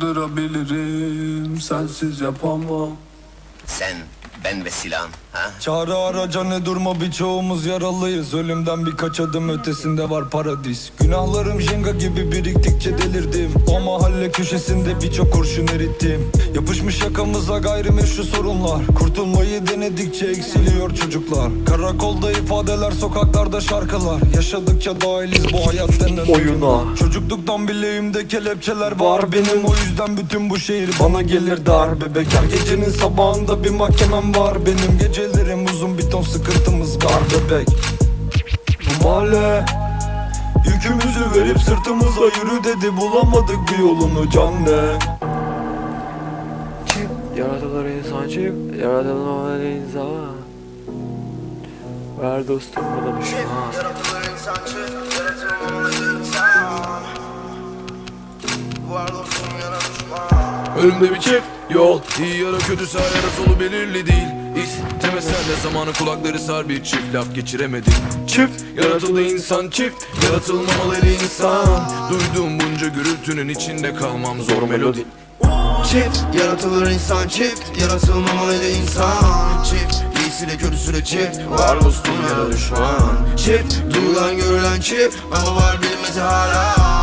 Durabilirim sensiz yapamam. Sen, ben ve silahın. Ha? Çağrı araca ne durma birçoğumuz yaralıyız. Ölümden birkaç adım ötesinde var paradis. Günahlarım jenga gibi biriktikçe delirdim. O mahalle köşesinde birçok kurşun erittim. Yapışmış yakamıza gayrimeşru sorunlar. Kurtulmayı denedikçe eksiliyor çocuklar. Karakolda ifadeler sokaklarda şarkılar. Yaşadıkça dahiliz bu hayat denen oyuna. Çocukluktan bileğimde kelepçeler var benim. O yüzden bütün bu şehir bana gelir dar. Bebek Her gecenin sabahında bir mahkemem var benim Gecelerim uzun bir ton sıkıntımız var bebek Bu mahalle Yükümüzü verip sırtımıza yürü dedi Bulamadık bir yolunu can ne Yaratılır insan çift, yaratılmamalı insan. Ver dostum bu da düşman. Yaratılır insan çift, yaratılmamalı insan Var dostum düşman Önümde bir çift yol. İyi ya da kötü sağ ya da solu belirli değil. İstemesen de zamanı kulakları sar bir çift. Laf geçiremedim Çift yaratıldı insan çift. Yaratılmamalı insan. Duyduğum bunca gürültünün içinde kalmam zor melodi. Çift, yaratılır insan çift. Yaratılmamalı insan. Çift, iyisiyle kötüsüyle çift. Var dostum yana düşman. Çift, duyulan görülen çift. Ama var bilmesi hala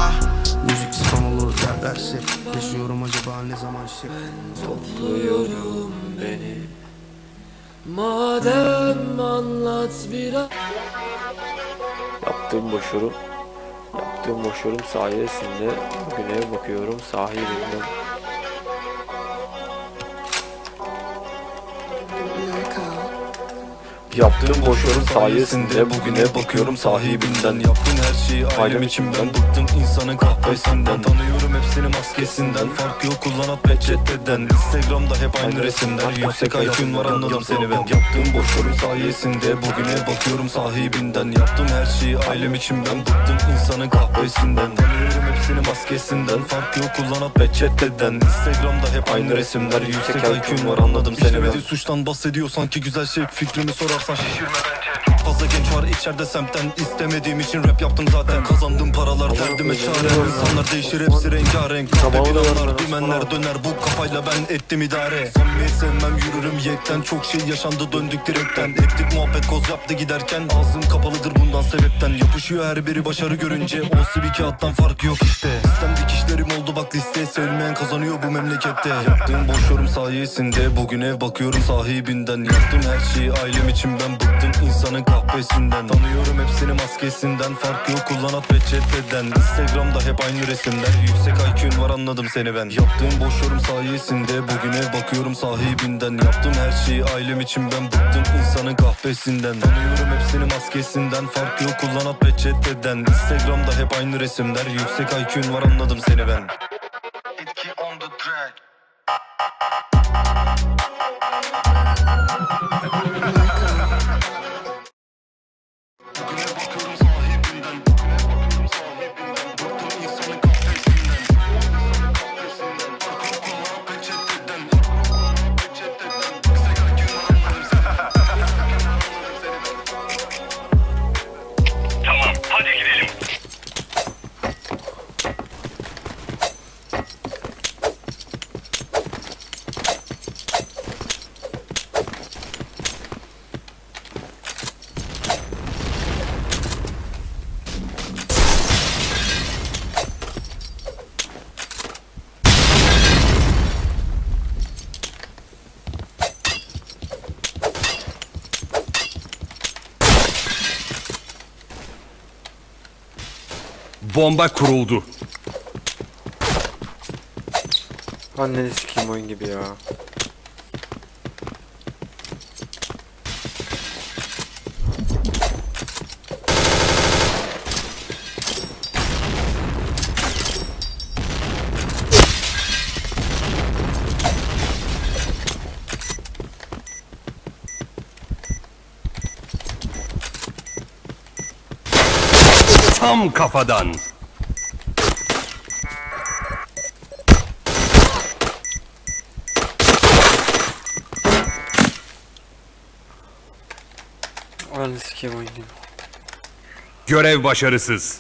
derlerse Yaşıyorum acaba ne zaman çift Topluyorum beni. Madem anlat biraz. Yaptığım boşurum, yaptığım boşurum sayesinde bugüne bakıyorum sahibinden. Yaptığım boşyorum sayesinde bugüne bakıyorum sahibinden Yaptığın her şeyi ailem için ben bıktım insanın kahvesinden Tanıyorum hepsini maskesinden. Fark yok kullanat peçeteden Instagram'da hep aynı resimler. Yüksek IQ'un var anladım seni ben. Yaptığım boşyorum sayesinde bugüne bakıyorum sahibinden. Yaptığım her şeyi ailem için ben bıktım insanın kahvesinden. Tanıyorum hepsini maskesinden. Fark yok kullanat peçeteden Instagram'da hep aynı resimler. Yüksek IQ'un var anladım seni ben. Suçtan bahsediyor sanki. Güzel şey Fikrimi sorarsan. Şişirme bence genç var içeride semtten istemediğim için rap yaptım zaten. Kazandığım paralar derdime çare. İnsanlar değişir hepsi rengarenk. Kahve planlar dümenler döner. Bu kafayla ben ettim idare. Samimi sevmem yürürüm yekten. Çok şey yaşandı döndük direkten. Ettik muhabbet koz yaptı giderken. Ağzım kapalıdır bundan sebepten. Yapışıyor her biri başarı görünce. Olsa bir kağıttan farkı yok işte. Sistem dikişlerim oldu bak liste Sevmeyen kazanıyor bu memlekette. Yaptığım boş yorum sayesinde Bugün ev bakıyorum sahibinden. Yaptığım her şeyi ailem için ben bıktım. İnsanın kahvesinden Tanıyorum hepsini maskesinden. Fark yok kullanat peçeteden Instagram'da hep aynı resimler. Yüksek IQ'un var anladım seni ben. Yaptığım boş yorum sayesinde Bugün ev bakıyorum sahibinden. Yaptığım her şeyi ailem için ben bıktım insanın kahvesinden Tanıyorum hepsini maskesinden. Fark yok kullanat peçeteden Instagram'da hep aynı resimler. Yüksek IQ'un var anladım seni ben Bomba kuruldu. Anneni sikeyim oyun gibi ya. Tam kafadan. Oyun gibi. Görev başarısız.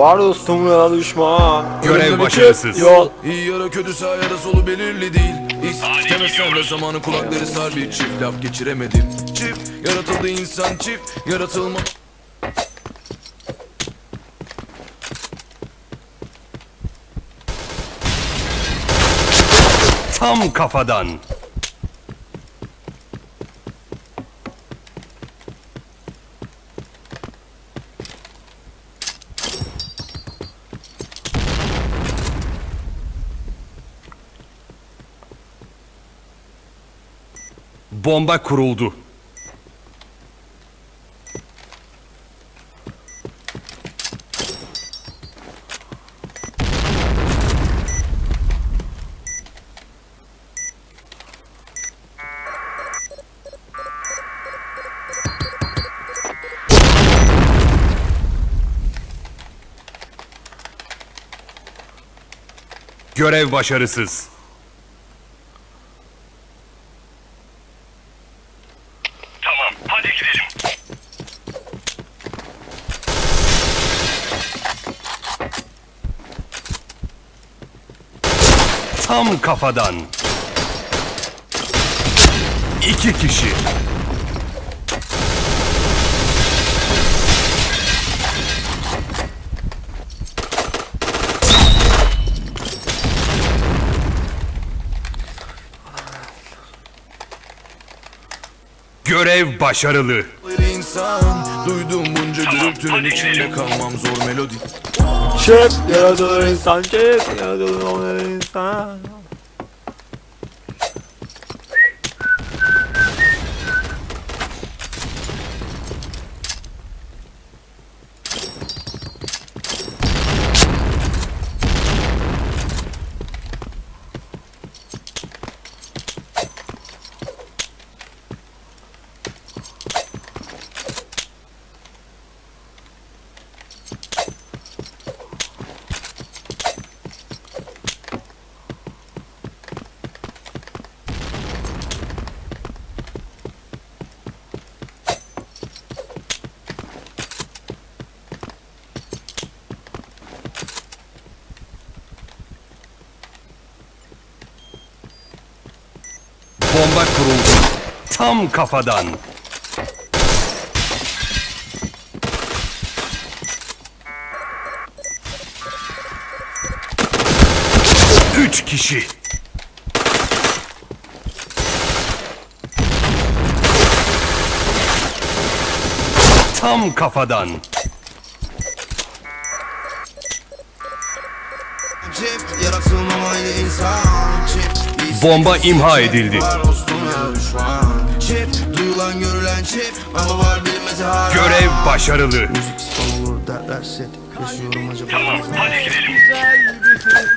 Var dostum ya düşman. Görev başarısız. Yol. İyi ya da kötü sağ ya da solu belirli değil. İstemesen de zamanı kulakları sar bir çift. Laf geçiremedim. Çift yaratıldı insan çift yaratılma. Tam kafadan. Bomba kuruldu. Görev başarısız. Tam kafadan. İki kişi. Görev başarılı. insan Duydum bunca gürültünün içinde kalmam zor melodi Çift yaratılır insan çift yaratılmamalı insan. Bomba kuruldu. Tam kafadan. Üç kişi. Tam kafadan. Bomba imha edildi. Çift Ama var bilmesi hala Görev başarılı. Müzik spam olur derler set Yaşıyorum acaba Hadi gidelim.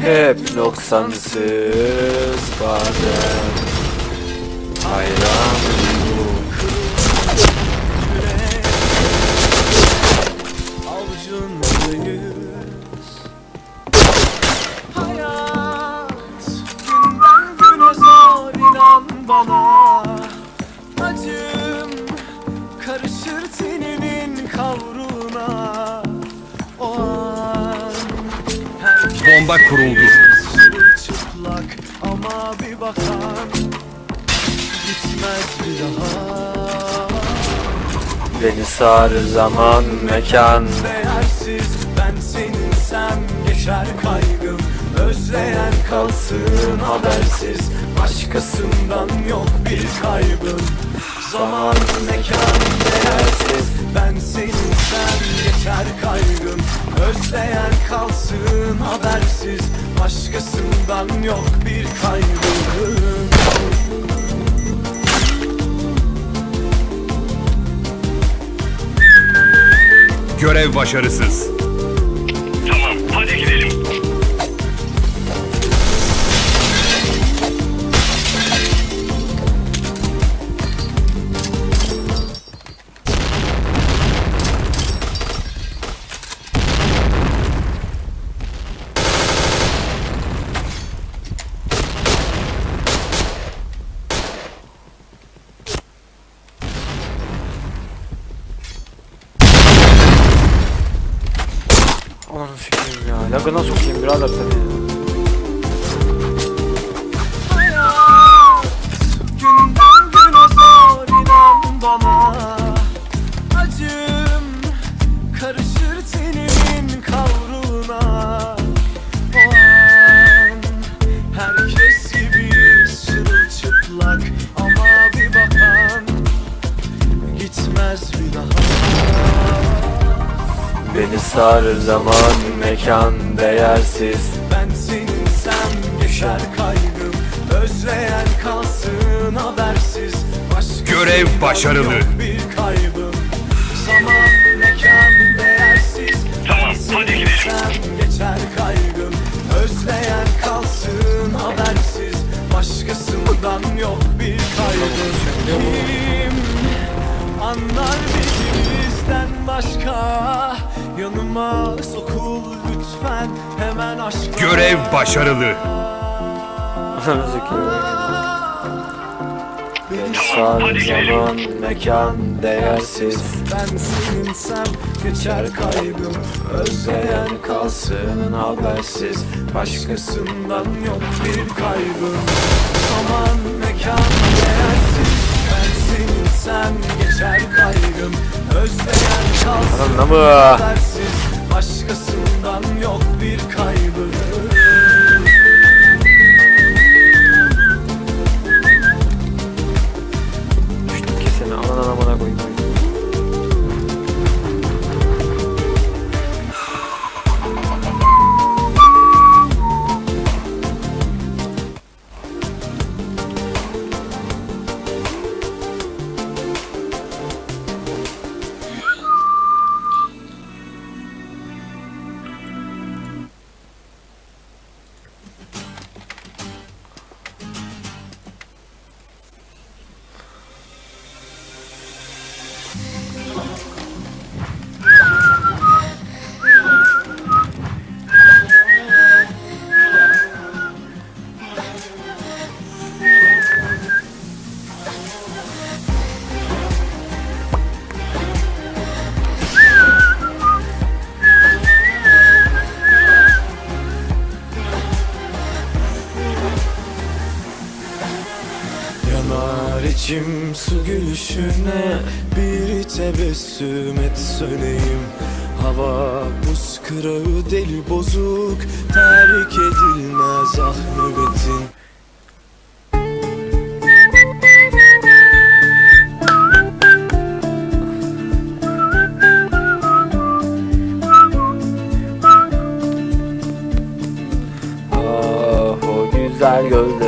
Hep noksansız bazen hayran Bomba kuruldu. çıplak ama bir bakan. Gitmez bir daha. Beni sarır zaman mekan. Değersiz ben seninsem geçer kaygım Özleyen kalsın habersiz. Başkasından yok bir kaybım Zaman mekan değersiz Ben seninsem geçer kaygım Özleyen kalsın habersiz Başkasından yok bir kaybım Görev başarısız. Tamam, hadi gidelim. Lagına sokayım birader seni. Sarır zaman mekan değersiz. Ben seninsem düşer kaygım Özleyen kalsın habersiz. Başka Görev başarılı. bir kaybım. Zaman mekan değersiz. Tamam, hadi gidelim. geçer kaygım Özleyen kalsın habersiz. Başkasından yok bir kaybım. Kim anlar başka Yanıma sokul lütfen hemen aşkla Görev başarılı. Sarır zaman mekan değersiz. Ben seninsem geçer kaybım Özleyen kalsın habersiz. Başkasından yok bir kaybım. Zaman mekan değersiz. Ben seninsem geçer kaygım Özleyen Ananı mı? Başkasından yok bir kaybım İçim su gülüşüne Bir tebessüm et söneyim Hava buz kırağı deli bozuk Terk edilmez ah nöbetin. Ah o güzel gözlerin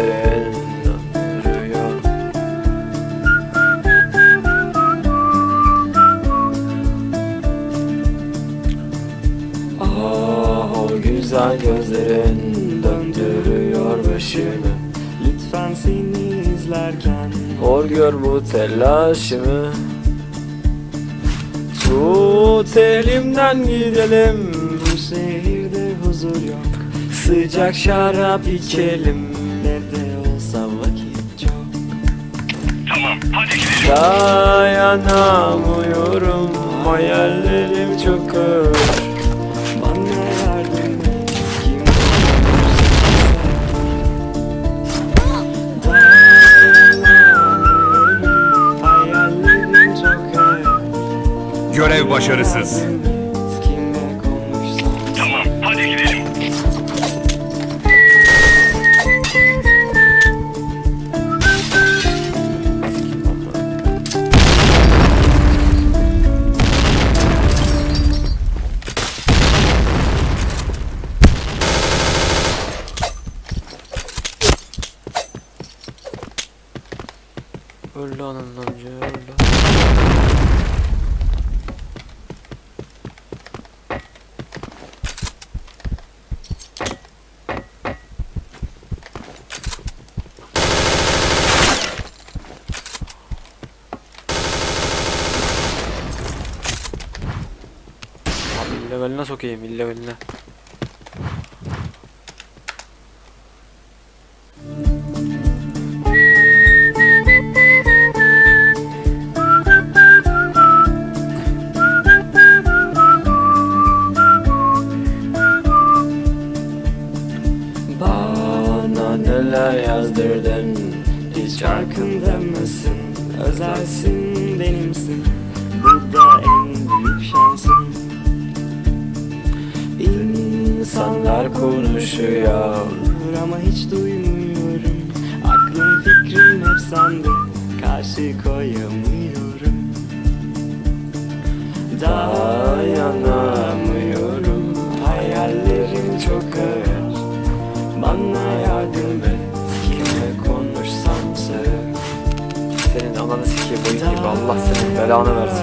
bu telaşımı. Tut elimden gidelim Bu şehirde huzur yok. Sıcak şarap içelim Ne de olsa vakit çok. Tamam, hadi gidelim. Dayanamıyorum Hayallerim çok ağır Görev başarısız. İllegaline sokayım illegaline. Bana neler yazdırdın Hiç farkında mısın? Özelsin benimsin İnsanlar konuşuyor. Ama hiç duymuyorum. Aklım fikrim hep sende Karşı koyamıyorum. Dayanamıyorum Hayallerim çok ağır. Bana yardım et. Kime konuşsam sığ. Senin ananı sikeyim oyun gibi Allah senin belanı versin